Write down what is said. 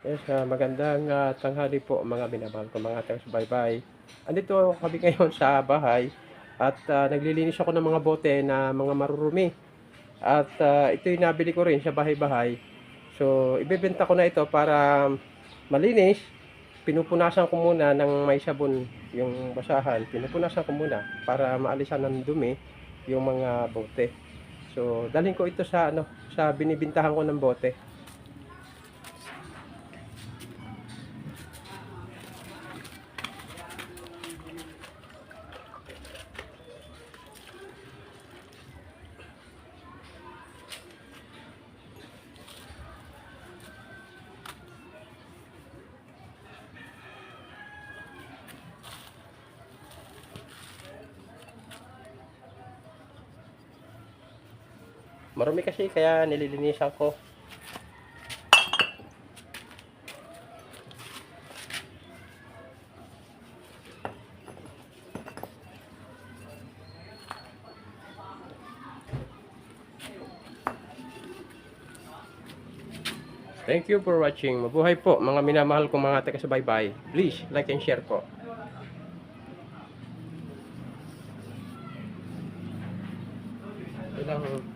Yes, ah, magandang ah, tanghali po mga minamahal ko mga taga-subaybay. Andito kami ngayon sa bahay at ah, naglilinis ako ng mga bote na mga marurumi. At ah, ito yung nabili ko rin sa bahay-bahay. So, ibebenta ko na ito para malinis. Pinupunasan ko muna ng may sabon yung basahan. Pinupunasan ko muna para maalisan ng dumi yung mga bote. So, dalhin ko ito sa ano, sa binibintahan ko ng bote. Marumi kasi kaya nililinisan ko. Thank you for watching. Mabuhay po mga minamahal kong mga taga-subaybay. Please like and share po. Ilang